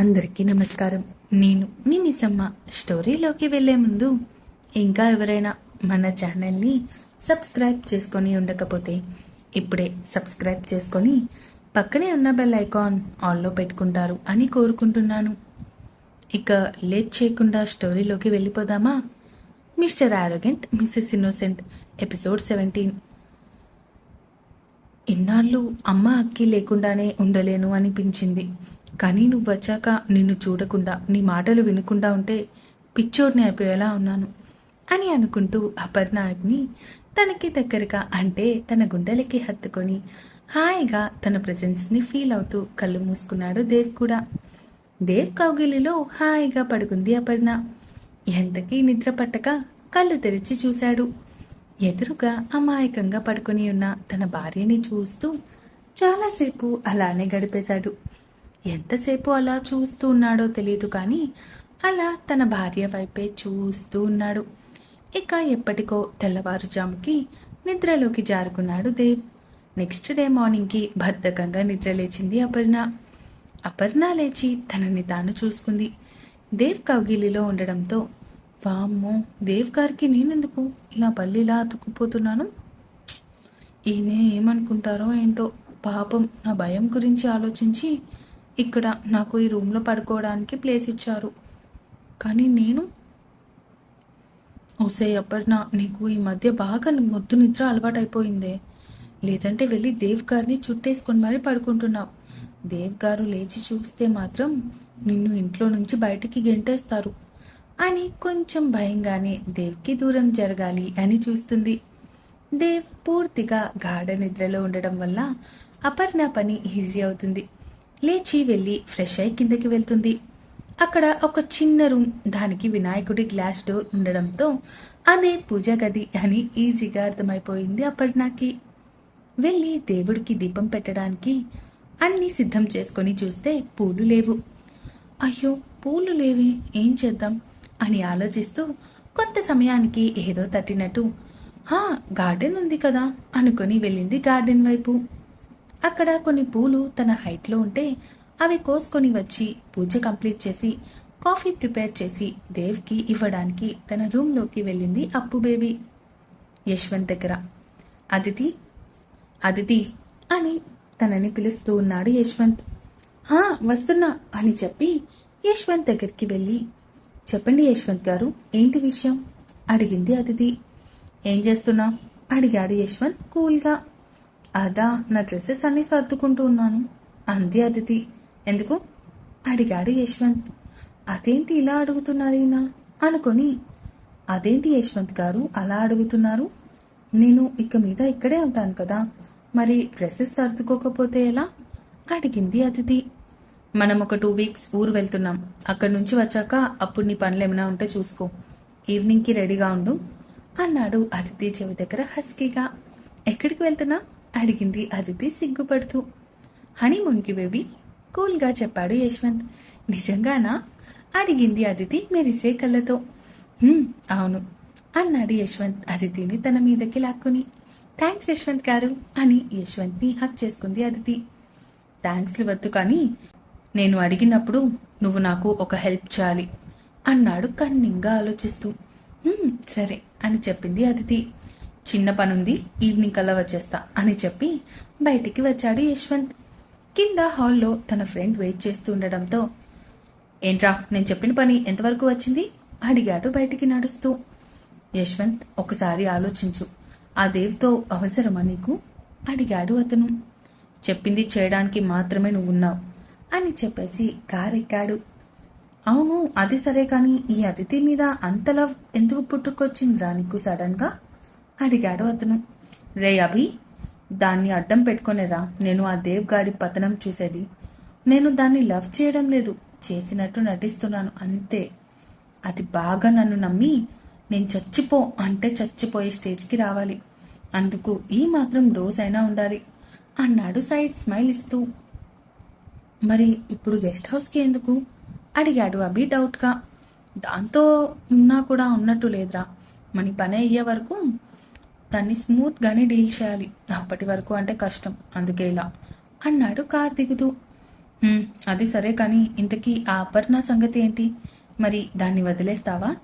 అందరికీ నమస్కారం. నేను మీ మిసమ్మ స్టోరీలోకి వెళ్ళే ముందు ఇంకా ఎవరైనా మన ఛానల్ని సబ్స్క్రైబ్ చేసుకొని ఉండకపోతే ఇప్పుడే సబ్స్క్రైబ్ చేసుకొని పక్కనే ఉన్న బెల్ ఐకాన్ ఆన్లో పెట్టుకుంటారు అని కోరుకుంటున్నాను. ఇక లేట్ చేయకుండా స్టోరీలోకి వెళ్ళిపోదామా? Mr arrogant Mrs innocent episode seventeen. ఇన్నాళ్ళు అమ్మ అక్కి లేకుండానే ఉండలేను అనిపించింది. కానీ నువ్వు వచ్చాక నిన్ను చూడకుండా నీ మాటలు వినకుండా ఉంటే పిచ్చోడిని అయిపోయేలా ఉన్నాను అని అనుకుంటూ అపర్ణాగ్ని తనకి దగ్గరగా అంటే తన గుండెలకి హత్తుకొని హాయిగా తన ప్రజెన్స్ని ఫీల్ అవుతూ కళ్ళు మూసుకున్నాడు దేవ్ కూడా. దేవ్ కౌగిలిలో హాయిగా పడుకుంది అపర్ణ. ఎంతకీ నిద్ర పట్టక కళ్ళు తెరిచి చూశాడు. ఎదురుగా అమాయకంగా పడుకొని ఉన్న తన భార్యని చూస్తూ చాలాసేపు అలానే గడిపేశాడు. ఎంతసేపు అలా చూస్తూ ఉన్నాడో తెలియదు కానీ అలా తన భార్య వైపే చూస్తూ ఉన్నాడు. ఇక ఎప్పటికో తెల్లవారుజాముకి నిద్రలోకి జారుకున్నాడు దేవ్. నెక్స్ట్ డే మార్నింగ్కి బద్ధకంగా నిద్రలేచింది అపర్ణ. అపర్ణ లేచి తనని తాను చూసుకుంది. దేవ్ కౌగిలిలో ఉండడంతో వామ్మో దేవ్ గారికి నేనెందుకు ఇలా పల్లిలా అతుక్కుపోతున్నాను? ఈయన ఏమనుకుంటారో ఏంటో పాపం నా భయం గురించి ఆలోచించి ఇక్కడ నాకు ఈ రూమ్లో పడుకోవడానికి ప్లేస్ ఇచ్చారు. కానీ నేను ఓసే అపర్ణ నీకు ఈ మధ్య బాగా మొద్దు నిద్ర అలవాటైపోయిందే. లేదంటే వెళ్ళి దేవ్ గారిని చుట్టేసుకొని మరీ పడుకుంటున్నావు. దేవ్ గారు లేచి చూస్తే మాత్రం నిన్ను ఇంట్లో నుంచి బయటికి గెంటేస్తారు. అని కొంచెం భయంగానే దేవ్కి దూరం జరగాలి అని చూస్తుంది. దేవ్ పూర్తిగా గాఢ నిద్రలో ఉండడం వల్ల అపర్ణ పని ఈజీ అవుతుంది. లేచి వెళ్ళి ఫ్రెష్ అయి కిందకి వెళ్తుంది. అక్కడ ఒక చిన్న రూమ్ దానికి వినాయకుడి గ్లాస్ డోర్ ఉండడంతో అదే పూజ గది అని ఈజీగా అర్థమైపోయింది అపర్ణకి. వెళ్ళి దేవుడికి దీపం పెట్టడానికి అన్ని సిద్ధం చేసుకొని చూస్తే పూలు లేవు. అయ్యో పూలు లేవే ఏం చేద్దాం? అని ఆలోచిస్తూ కొంత సమయానికి ఏదో తట్టినట్టు హా గార్డెన్ ఉంది కదా అనుకొని వెళ్ళింది గార్డెన్ వైపు. అక్కడ కొన్ని పూలు తన హైట్లో ఉంటే అవి కోసుకొని వచ్చి పూజ కంప్లీట్ చేసి కాఫీ ప్రిపేర్ చేసి దేవ్కి ఇవ్వడానికి తన రూమ్లోకి వెళ్ళింది అప్పు బేబీ యశ్వంత్ దగ్గర. అదితి అదితి అని తనని పిలుస్తూ ఉన్నాడు యశ్వంత్. హా వస్తున్నా అని చెప్పి యశ్వంత్ దగ్గరికి వెళ్ళి చెప్పండి యశ్వంత్ గారు ఏంటి విషయం? అడిగింది అతిథి ఏం చేస్తున్నావు? అడిగాడు యశ్వంత్ కూల్గా. అదా నా డ్రెస్సెస్ అన్ని సర్దుకుంటూ ఉన్నాను. అంది అదితి. ఎందుకు? అడిగాడు యశ్వంత్. అదేంటి ఇలా అడుగుతున్నారు ఈయన? అనుకొని. అదేంటి యశ్వంత్ గారు అలా అడుగుతున్నారు? నేను ఇక మీద ఇక్కడే ఉంటాను కదా. మరి డ్రెస్సెస్ సర్దుకోకపోతే ఎలా? అడిగింది అతిథి మనం ఒక టూ వీక్స్ ఊరు వెళ్తున్నాం. అక్కడి నుంచి వచ్చాక అప్పుడు నీ పనులు ఏమైనా ఉంటే చూసుకో. ఈవినింగ్కి రెడీగా ఉండు అన్నాడు అతిథి చెవి దగ్గర హస్కీగా. ఎక్కడికి వెళ్తున్నా అడిగింది అదితి సిగ్గుపడుతూ. హనీమూన్కి బేబీ కూల్గా చెప్పాడు యశ్వంత్. నిజంగానా? అడిగింది అదితి మెరిసే కళ్ళతో. అవును అన్నాడు యశ్వంత్ అదితిని తన మీదకి లాక్కుని. థ్యాంక్స్ యశ్వంత్ గారు అని యశ్వంత్ని హక్ చేసుకుంది అదితి. థ్యాంక్స్లు వద్దు కానీ నేను అడిగినప్పుడు నువ్వు నాకు ఒక హెల్ప్ చేయాలి అన్నాడు కన్నింగా ఆలోచిస్తూ. సరే అని చెప్పింది అదితి. చిన్న పనుంది ఈవినింగ్ కల్లా వచ్చేస్తా అని చెప్పి బయటికి వచ్చాడు యశ్వంత్. కింద హాల్లో తన ఫ్రెండ్ వెయిట్ చేస్తూ ఉండడంతో ఏంట్రా నేను చెప్పిన పని ఎంతవరకు వచ్చింది? అడిగాడు బయటికి నడుస్తూ. యశ్వంత్ ఒకసారి ఆలోచించు ఆ దేవ్తో అవసరమా నీకు? అడిగాడు అతను. చెప్పింది చేయడానికి మాత్రమే నువ్వున్నావు అని చెప్పేసి కారెక్కాడు. అవును అది సరే కానీ ఈ అతిథి మీద అంత లవ్ ఎందుకు పుట్టుకొచ్చిందిరా నీకు సడన్గా? అడిగాడు అతను. రే అభి దాన్ని అడ్డం పెట్టుకునేరా నేను ఆ దేవ్ గాడి పతనం చూసేది. నేను దాన్ని లవ్ చేయడం లేదు. చేసినట్టు నటిస్తున్నాను. అంతే. అది బాగా నన్ను నమ్మి నేను చచ్చిపో అంటే చచ్చిపోయే స్టేజ్కి రావాలి. అందుకు ఈ మాత్రం డోస్ అయినా ఉండాలి అన్నాడు సైడ్ స్మైల్ ఇస్తూ. మరి ఇప్పుడు గెస్ట్ హౌస్కి ఎందుకు? అడిగాడు అభి డౌట్గా. దాంతో ఉన్నా కూడా ఉన్నట్టు లేదురా. మన పని అయ్యే వరకు దాన్ని స్మూత్గానే డీల్ చేయాలి. అప్పటి వరకు అంటే కష్టం. అందుకే ఇలా అన్నాడు కార్ దిగుతూ అది సరే కానీ ఇంతకీ ఆ అపర్ణ సంగతి ఏంటి? మరి దాన్ని వదిలేస్తావా?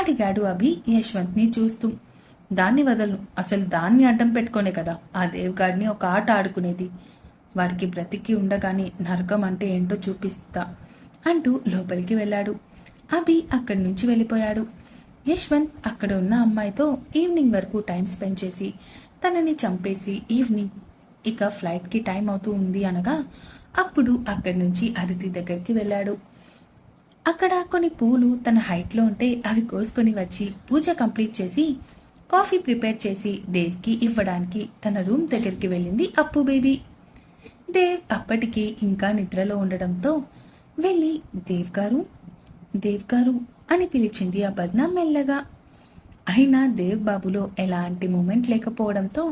అడిగాడు అభి యశ్వంత్ని చూస్తూ. దాన్ని వదలను. అసలు దాన్ని అడ్డం పెట్టుకోనే కదా. ఆ దేవ్గాడిని ఒక ఆట ఆడుకునేది. వాడికి బ్రతికి ఉండగానే నరకం అంటే ఏంటో చూపిస్తా అంటూ లోపలికి వెళ్ళాడు. అభి అక్కడి నుంచి వెళ్ళిపోయాడు. యశ్వంత్ అక్కడ ఉన్న అమ్మాయితో ఈవినింగ్ వరకు టైం స్పెండ్ చేసి తనని చంపేసి ఈవినింగ్ ఇక ఫ్లైట్కి టైం అవుతూ ఉంది అనగా అప్పుడు అక్కడి నుంచి అదితి దగ్గరికి వెళ్ళాడు. అక్కడ కొన్ని పూలు తన హైట్లో ఉంటే అవి కోసుకొని వచ్చి పూజ కంప్లీట్ చేసి కాఫీ ప్రిపేర్ చేసి దేవ్కి ఇవ్వడానికి తన రూమ్ దగ్గరికి వెళ్ళింది అప్పు బేబీ. దేవ్ అప్పటికి ఇంకా నిద్రలో ఉండడంతో వెళ్ళి దేవ్ గారు దేవ్ గారు అని పిలిచింది అపర్ణ మెల్లగా. అయినా దేవ్ బాబులో ఎలాంటి మూమెంట్ లేకపోవడంతో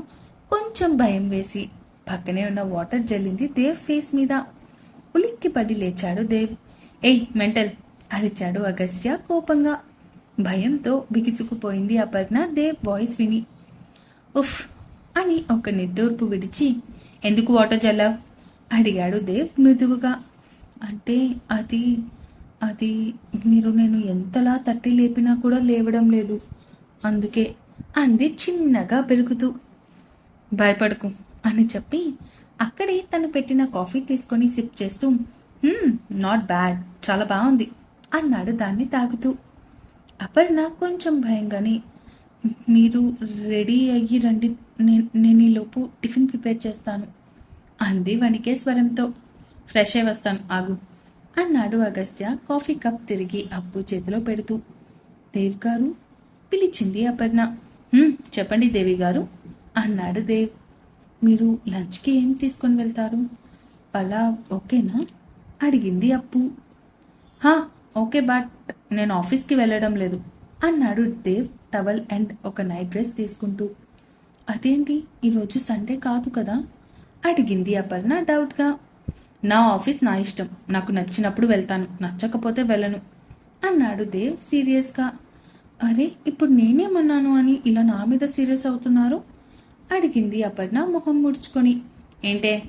కొంచెం భయం వేసి పక్కనే ఉన్న వాటర్ జల్లింది దేవ్ ఫేస్ మీద. ఉలిక్కి పడి లేచాడు దేవ్. ఏయ్ మెంటల్! అరిచాడు అగస్త్య కోపంగా. భయంతో బిగుసుకుపోయింది అపర్ణ దేవ్ వాయిస్ విని. ఉఫ్! అని ఒక నిట్టూర్పు విడిచి ఎందుకు వాటర్ జల్లావు? అడిగాడు దేవ్ మృదువుగా. అంటే అది అది మీరు నేను ఎంతలా తట్టి లేపినా కూడా లేవడం లేదు. అందుకే అంది చిన్నగా పెరుగుతూ. భయపడకు అని చెప్పి అక్కడే తను పెట్టిన కాఫీ తీసుకొని సిప్ చేస్తూ నాట్ బ్యాడ్ చాలా బాగుంది అన్నాడు దాన్ని తాగుతూ. అపర్ణ కొంచెం భయంగానే మీరు రెడీ అయ్యి రండి నేను ఈ లోపు టిఫిన్ ప్రిపేర్ చేస్తాను అంది వణికే స్వరంతో ఫ్రెష్ అయి వస్తాను ఆగు. అన్నాడు అగస్త్య. కాఫీ కప్ తిరిగి అప్పు చేతిలో పెడుతూ. దేవ్ గారు? పిలిచింది అపర్ణ. చెప్పండి దేవి గారు అన్నాడు దేవ్. మీరు లంచ్కి ఏం తీసుకొని వెళ్తారు? పలా ఓకేనా? అడిగింది అప్పు. హా ఓకే బట్ నేను ఆఫీస్కి వెళ్ళడం లేదు అన్నాడు దేవ్ టవల్ అండ్ ఒక నైట్ డ్రెస్ తీసుకుంటూ. అదేంటి? ఈరోజు సండే కాదు కదా? అడిగింది అపర్ణ డౌట్గా. నా ఆఫీస్ నా ఇష్టం. నాకు నచ్చినప్పుడు వెళ్తాను. నచ్చకపోతే వెళ్ళను. అన్నాడు దేవ్ సీరియస్గా. అరే ఇప్పుడు నేనేమన్నాను అని ఇలా నా మీద సీరియస్ అవుతున్నారు? అడిగింది అపర్ణ ముఖం ముడుచుకొని. ఏంటే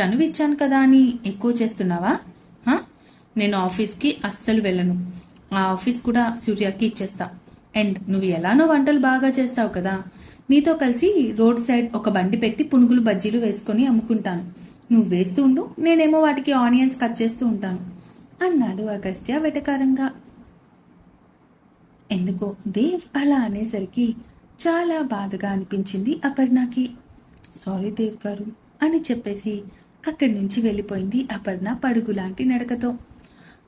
చనువిచ్చాను కదా అని ఎక్కువ చేస్తున్నావా? నేను ఆఫీస్కి అస్సలు వెళ్ళను. ఆ ఆఫీస్ కూడా సూర్యకి ఇచ్చేస్తా. అండ్ నువ్వు ఎలానో వంటలు బాగా చేస్తావు కదా. నీతో కలిసి రోడ్ సైడ్ ఒక బండి పెట్టి పునుగులు బజ్జీలు వేసుకొని అమ్ముకుంటాను. నువ్వు వేస్తూ ఉండు నేనేమో వాటికి ఆనియన్స్ కట్ చేస్తూ ఉంటాను అన్నాడు అగస్త్య వెటకారంగా. ఎందుకో దేవ్ అలా అనేసరికి చాలా బాధగా అనిపించింది అపర్ణకి. సారీ దేవ్ గారు అని చెప్పేసి అక్కడి నుంచి వెళ్ళిపోయింది అపర్ణ పడుగు లాంటి నడకతో.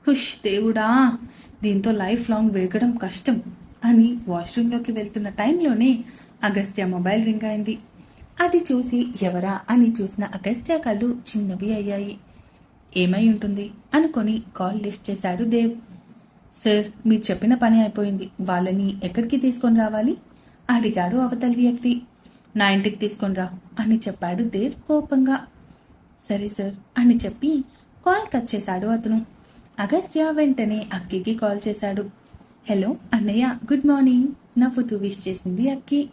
హుష్ దేవుడా దీంతో లైఫ్ లాంగ్ వేగడం కష్టం అని వాష్రూమ్లోకి వెళ్తున్న టైంలోనే అగస్త్య మొబైల్ రింగ్ అయింది. అది చూసి ఎవరా అని చూసిన అగస్త్య కళ్ళు చిన్నవి అయ్యాయి. ఏమై ఉంటుంది? అనుకొని కాల్ లిఫ్ట్ చేశాడు దేవ్. సార్ మీరు చెప్పిన పని అయిపోయింది. వాళ్ళని ఎక్కడికి తీసుకొని రావాలి? అడిగాడు అవతలి వ్యక్తి. నా ఇంటికి తీసుకొని రా అని చెప్పాడు దేవ్ కోపంగా. సరే సార్ అని చెప్పి కాల్ కట్ చేశాడు అతను. అగస్త్య వెంటనే అక్కికి కాల్ చేశాడు. హలో అన్నయ్య గుడ్ మార్నింగ్. నవ్వుతూ విష్ చేసింది అక్కి.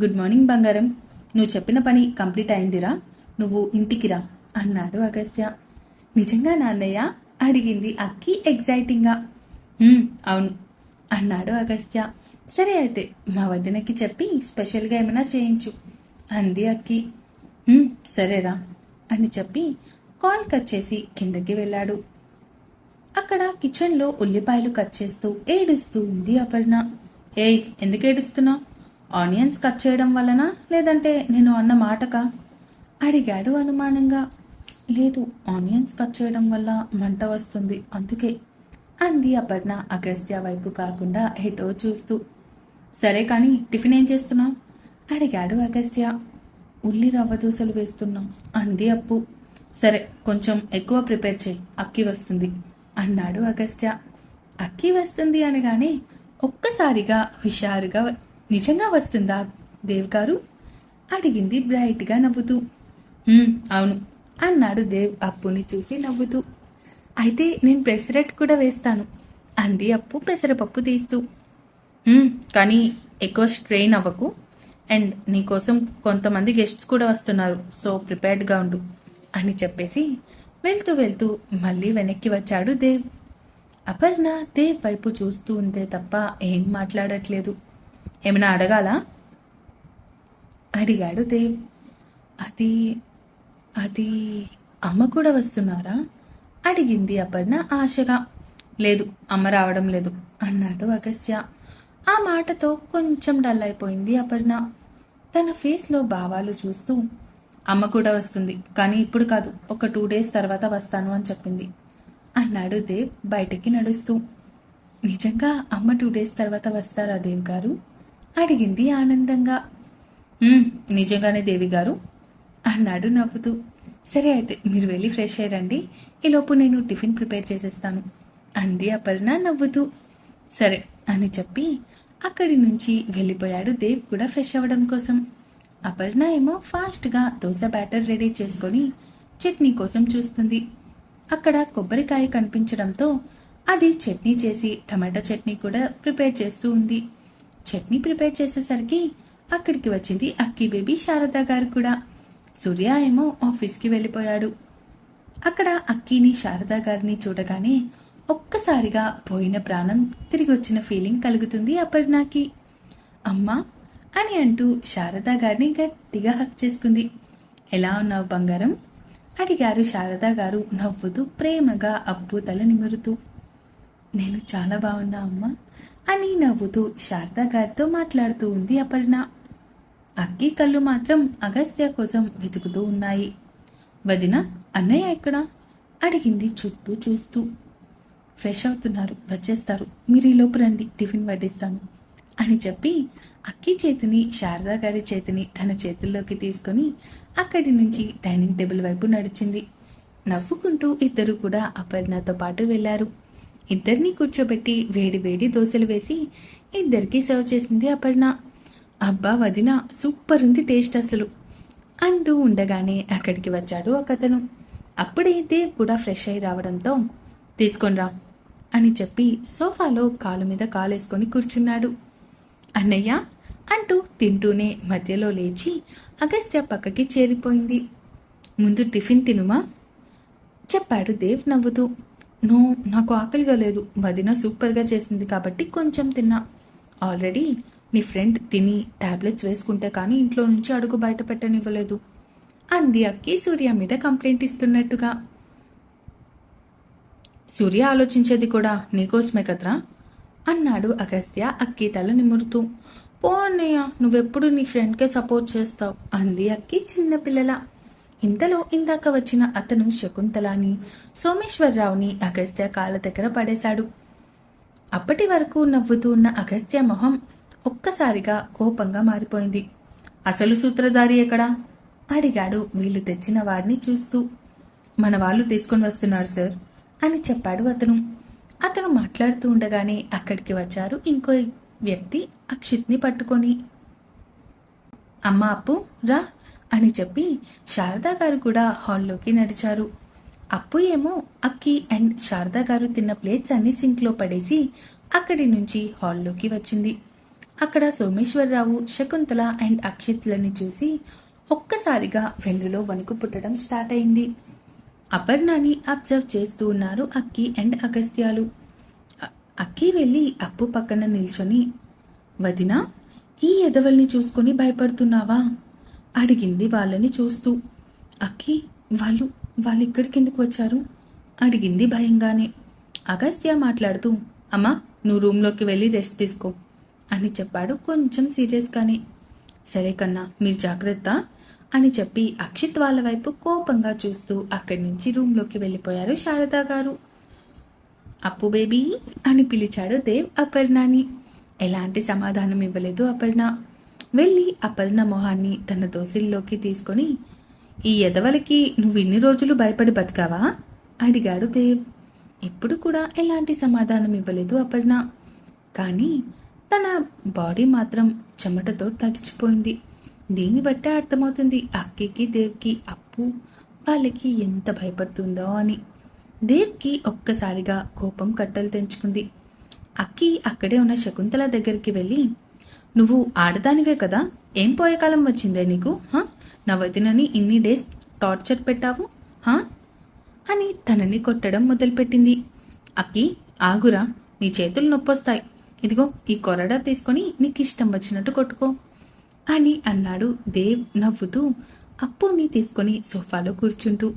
గుడ్ మార్నింగ్ బంగారం. నువ్వు చెప్పిన పని కంప్లీట్ అయిందిరా నువ్వు ఇంటికిరా అన్నాడు అగస్త్య. నిజంగా నాన్నయ్య? అడిగింది అక్కి ఎగ్జైటింగ్గా. అవును అన్నాడు అగస్త్య. సరే అయితే మా వదినకి చెప్పి స్పెషల్గా ఏమైనా చేయించు అంది అక్కి. సరేరా అని చెప్పి కాల్ కట్ చేసి కిందకి వెళ్ళాడు. అక్కడ కిచెన్లో ఉల్లిపాయలు కట్ చేస్తూ ఏడుస్తూ ఉంది అపర్ణ. ఏయ్ ఎందుకు ఏడుస్తున్నావు? ఆనియన్స్ కట్ చేయడం వలన లేదంటే నేను అన్న మాటక? అడిగాడు అనుమానంగా. లేదు ఆనియన్స్ కట్ చేయడం వల్ల మంట వస్తుంది అందుకే అంది అపర్ణ అగస్త్య వైపు కాకుండా ఎటో చూస్తూ. సరే కానీ టిఫిన్ ఏం చేస్తున్నావు? అడిగాడు అగస్త్య. ఉల్లి రవ్వ దోశలు వేస్తున్నాం అంది అప్పు. సరే కొంచెం ఎక్కువ ప్రిపేర్ చేయి అక్కి వస్తుంది అన్నాడు అగస్త్య. అక్కి వస్తుంది అనగానే ఒక్కసారిగా హుషారుగా నిజంగా వస్తుందా? దేవ్ గారు అడిగింది బ్రైట్గా నవ్వుతూ. "హ్మ్, అవును. అన్నాడు దేవ్ అప్పుని చూసి నవ్వుతూ. అయితే నేను పెసరట్టు కూడా వేస్తాను అంది అప్పు పెసరపప్పు తీస్తూ. "మ్మ్, కానీ ఎక్కువ స్ట్రెయిన్ అవ్వకు. అండ్ నీకోసం కొంతమంది గెస్ట్స్ కూడా వస్తున్నారు సో ప్రిపేర్డ్గా ఉండు అని చెప్పేసి వెళ్తూ వెళ్తూ మళ్ళీ వెనక్కి వచ్చాడు దేవ్. అపర్ణ దేవ్ వైపు చూస్తూ ఉందే తప్ప ఏం మాట్లాడట్లేదు. ఏమైనా అడగాలా? అడిగాడు దేవ్ అది అది అమ్మ కూడా వస్తున్నారా? అడిగింది అపర్ణ ఆశగా. లేదు అమ్మ రావడం లేదు అన్నాడు అగస్య ఆ మాటతో కొంచెం డల్ అయిపోయింది అపర్ణ. తన ఫేస్లో భావాలు చూస్తూ అమ్మ కూడా వస్తుంది కానీ ఇప్పుడు కాదు ఒక టూ డేస్ తర్వాత వస్తాను అని చెప్పింది అన్నాడు దేవ్ బయటికి నడుస్తూ. నిజంగా అమ్మ టూ డేస్ తర్వాత వస్తారా దేవ్ గారు అడిగింది ఆనందంగా. నిజంగానే దేవి గారు? అన్నాడు నవ్వుతూ. సరే అయితే మీరు వెళ్ళి ఫ్రెష్ అయ్యారండి ఈలోపు నేను టిఫిన్ ప్రిపేర్ చేసేస్తాను అంది అపర్ణ నవ్వుతూ. సరే అని చెప్పి అక్కడి నుంచి వెళ్ళిపోయాడు దేవ్ కూడా ఫ్రెష్ అవ్వడం కోసం. అపర్ణ ఏమో ఫాస్ట్గా దోశ బ్యాటర్ రెడీ చేసుకొని చట్నీ కోసం చూస్తుంది. అక్కడ కొబ్బరికాయ కనిపించడంతో అది చట్నీ చేసి టమాటా చట్నీ కూడా ప్రిపేర్ చేస్తూ ఉంది. చట్నీ ప్రిపేర్ చేసేసరికి అక్కడికి వచ్చింది అక్కి బేబీ శారద గారు కూడా. సూర్య ఏమో ఆఫీస్కి వెళ్ళిపోయాడు. అక్కడ అక్కిని శారద గారిని చూడగానే ఒక్కసారిగా పోయిన ప్రాణం తిరిగి వచ్చిన ఫీలింగ్ కలుగుతుంది అపర్ణకి. అమ్మా! అని అంటూ శారద గారిని గట్టిగా హక్ చేసుకుంది. ఎలా ఉన్నావు బంగారం? అడిగారు శారద గారు నవ్వుతూ ప్రేమగా అబ్బు తల నిమురుతూ. నేను చాలా బాగున్నా అమ్మా. అని నవ్వుతూ శారద గారితో మాట్లాడుతూ ఉంది. అపర్ణ అక్కి కళ్ళు మాత్రం అగస్త్య కోసం వెతుకుతూ ఉన్నాయి. వదిన అన్నయ్య ఎక్కడ? అడిగింది చుట్టూ చూస్తూ. ఫ్రెష్ అవుతున్నారు వచ్చేస్తారు. మీరు ఈ లోపు రండి టిఫిన్ వడ్డిస్తాను అని చెప్పి అక్కి చేతిని శారదా గారి చేతిని తన చేతుల్లోకి తీసుకొని అక్కడి నుంచి డైనింగ్ టేబుల్ వైపు నడిచింది. నవ్వుకుంటూ ఇద్దరు కూడా అపర్ణతో పాటు వెళ్ళారు ఇద్దరిని కూర్చోబెట్టి వేడి వేడి దోశలు వేసి ఇద్దరికి సర్వ్ చేసింది అపర్ణ. అబ్బా వదిన సూపర్ ఉంది టేస్ట్ అసలు. అంటూ ఉండగానే అక్కడికి వచ్చాడు ఒకతను. అప్పుడే దేవ్ కూడా ఫ్రెష్ అయి రావడంతో తీసుకొనిరా అని చెప్పి సోఫాలో కాలు మీద కాలేసుకొని కూర్చున్నాడు. అన్నయ్య అంటూ తింటూనే మధ్యలో లేచి అగస్త్య పక్కకి చేరిపోయింది. ముందు టిఫిన్ తినుమా? చెప్పాడు దేవ్ నవ్వుతూ. నో నాకు ఆకలిగా లేదు. వదిన సూపర్గా చేసింది కాబట్టి కొంచెం తిన్నా. ఆల్రెడీ నీ ఫ్రెండ్ తిని టాబ్లెట్స్ వేసుకుంటే కానీ ఇంట్లో నుంచి అడుగు బయట పెట్టనివ్వలేదు. అంది అక్కి సూర్య మీద కంప్లైంట్ ఇస్తున్నట్టుగా. సూర్య ఆలోచించేది కూడా నీకోసమే కదరా? అన్నాడు అగస్త్య అక్కి తల నిమురుతూ పో అన్నయ్య నువ్వెప్పుడు నీ ఫ్రెండ్కే సపోర్ట్ చేస్తావు అంది అక్కి చిన్నపిల్లల ఇంతలో ఇందాక వచ్చిన అతను శకుంతలాని సోమేశ్వరరావుని అగస్త్య కాళ్ళ దగ్గర పడేశాడు. అప్పటి వరకు నవ్వుతూ ఉన్న అగస్త్య మొహం ఒక్కసారిగా కోపంగా మారిపోయింది. అసలు సూత్రధారి ఎక్కడా? అడిగాడు వీళ్ళు తెచ్చిన వాడిని చూస్తూ. మన వాళ్ళు తీసుకొని వస్తున్నారు సార్ అని చెప్పాడు అతను. అతను మాట్లాడుతూ ఉండగానే అక్కడికి వచ్చారు ఇంకో వ్యక్తి అక్షిత్ని పట్టుకొని. అమ్మ అప్పు రా అని చెప్పి శారదా గారు కూడా హాల్లోకి నడిచారు. అప్పు ఏమో అక్కి అండ్ శారదా గారు తిన్న ప్లేట్స్ అన్ని సింక్లో పడేసి అక్కడి నుంచి హాల్లోకి వచ్చింది. అక్కడ సోమేశ్వరరావు శకుంతల అండ్ అక్షిత్లని చూసి ఒక్కసారిగా వెన్నులో వణుకు పుట్టడం స్టార్ట్ అయింది. అపర్ణాని అబ్జర్వ్ చేస్తూ ఉన్నారు అక్కి అండ్ అగస్త్యాలు. అక్కి వెళ్ళి అప్పు పక్కన నిల్చొని వదినా ఈ ఎదవల్ని చూసుకుని భయపడుతున్నావా? అడిగింది వాళ్ళని చూస్తూ. అక్కి వాళ్ళు వాళ్ళు ఇక్కడికి ఎందుకు వచ్చారు? అడిగింది భయంగానే. అగస్త్య మాట్లాడుతూ అమ్మా నువ్వు రూమ్లోకి వెళ్ళి రెస్ట్ తీసుకో అని చెప్పాడు కొంచెం సీరియస్గానే. సరే కన్నా మీరు జాగ్రత్త అని చెప్పి అక్షిత్ వాళ్ళ వైపు కోపంగా చూస్తూ అక్కడి నుంచి రూమ్లోకి వెళ్ళిపోయారు శారదా గారు. అప్పు బేబీ అని పిలిచాడు దేవ్ అపర్ణాని. ఎలాంటి సమాధానం ఇవ్వలేదు అపర్ణ. వెళ్ళి అపర్ణ మొహాన్ని తన దోసిల్లోకి తీసుకొని ఈ ఎదవలకి నువ్వు ఇన్ని రోజులు భయపడి బతికావా? అడిగాడు దేవ్. ఎప్పుడు కూడా ఎలాంటి సమాధానం ఇవ్వలేదు అపర్ణ. కానీ తన బాడీ మాత్రం చెమటతో తడిచిపోయింది. దీన్ని బట్టే అర్థమవుతుంది అక్కికి దేవ్కి అప్పు వాళ్ళకి ఎంత భయపడుతుందో అని. దేవ్కి ఒక్కసారిగా కోపం కట్టలు తెంచుకుంది. అక్కి అక్కడే ఉన్న శకుంతల దగ్గరికి వెళ్ళి నువ్వు ఆడదానివే కదా? ఏం పోయే కాలం వచ్చిందే నీకు? హా? నా వదినని ఇన్ని డేస్ టార్చర్ పెట్టావు? హా? అని తనని కొట్టడం మొదలుపెట్టింది. అక్కి ఆగురా నీ చేతులు నొప్పొస్తాయి. ఇదిగో ఈ కొరడా తీసుకొని నీకు ఇష్టం వచ్చినట్టు కొట్టుకో అని అన్నాడు దేవ్ నవ్వుతూ. అప్పుని తీసుకొని సోఫాలో కూర్చుంటూ.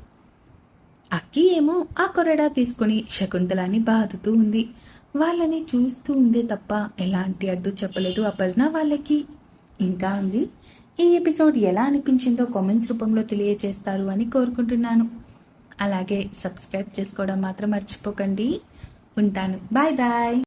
అక్కి ఏమో ఆ కొరడా తీసుకొని శకుంతలాని బాదుతూ ఉంది. వాళ్ళని చూస్తూ ఉందే తప్ప ఎలాంటి అడ్డు చెప్పలేదు అపర్ణ వాళ్ళకి. ఇంకా ఉంది. ఈ ఎపిసోడ్ ఎలా అనిపించిందో కామెంట్స్ రూపంలో తెలియజేస్తారు అని కోరుకుంటున్నాను. అలాగే సబ్స్క్రైబ్ చేసుకోవడం మాత్రం మర్చిపోకండి. ఉంటాను. Bye bye.